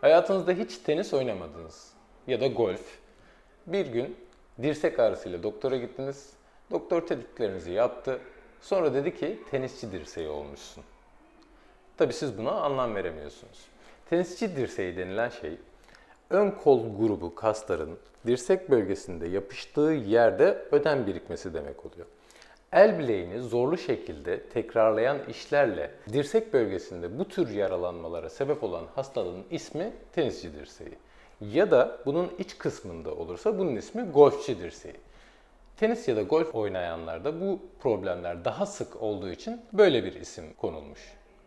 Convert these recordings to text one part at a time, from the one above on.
Hayatınızda hiç tenis oynamadınız ya da golf. Bir gün dirsek ağrısıyla doktora gittiniz. Doktor tetkiklerinizi yaptı. Sonra dedi ki tenisçi dirseği olmuşsun. Tabii siz buna anlam veremiyorsunuz. Tenisçi dirseği denilen şey ön kol grubu kasların dirsek bölgesinde yapıştığı yerde ödem birikmesi demek oluyor. El bileğini zorlu şekilde tekrarlayan işlerle dirsek bölgesinde bu tür yaralanmalara sebep olan hastalığın ismi tenisçi dirseği. Ya da bunun iç kısmında olursa bunun ismi golfçi dirseği. Tenis ya da golf oynayanlarda bu problemler daha sık olduğu için böyle bir isim konulmuş.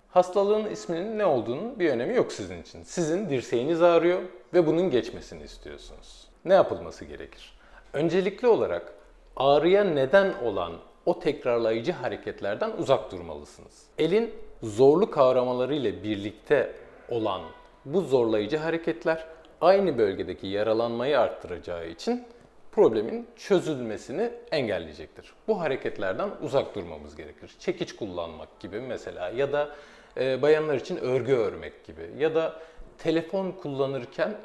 Hastalığın isminin ne olduğunun bir önemi yok sizin için. Sizin dirseğiniz ağrıyor ve bunun geçmesini istiyorsunuz. Ne yapılması gerekir? Öncelikli olarak ağrıya neden olan o tekrarlayıcı hareketlerden uzak durmalısınız. Elin zorlu kavramaları ile birlikte olan bu zorlayıcı hareketler aynı bölgedeki yaralanmayı arttıracağı için problemin çözülmesini engelleyecektir. Bu hareketlerden uzak durmamız gerekir. Çekiç kullanmak gibi mesela ya da e, bayanlar için örgü örmek gibi ya da telefon kullanırken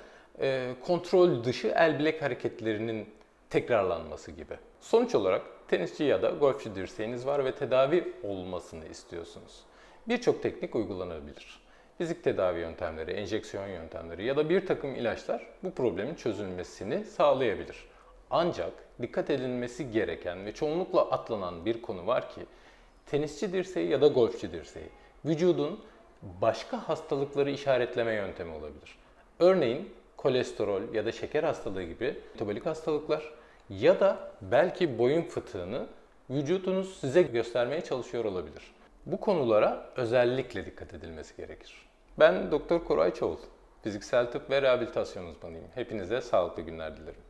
e, kontrol dışı el bilek hareketlerinin tekrarlanması gibi. Sonuç olarak tenisçi ya da golfçü dirseğiniz var ve tedavi olmasını istiyorsunuz. Birçok teknik uygulanabilir. Fizik tedavi yöntemleri, enjeksiyon yöntemleri ya da bir takım ilaçlar bu problemin çözülmesini sağlayabilir. Ancak dikkat edilmesi gereken ve çoğunlukla atlanan bir konu var ki tenisçi dirseği ya da golfçü dirseği vücudun başka hastalıkları işaretleme yöntemi olabilir. Örneğin kolesterol ya da şeker hastalığı gibi metabolik hastalıklar ya da belki boyun fıtığını vücudunuz size göstermeye çalışıyor olabilir. Bu konulara özellikle dikkat edilmesi gerekir. Ben Doktor Koray Çoğul. Fiziksel tıp ve rehabilitasyon uzmanıyım. Hepinize sağlıklı günler dilerim.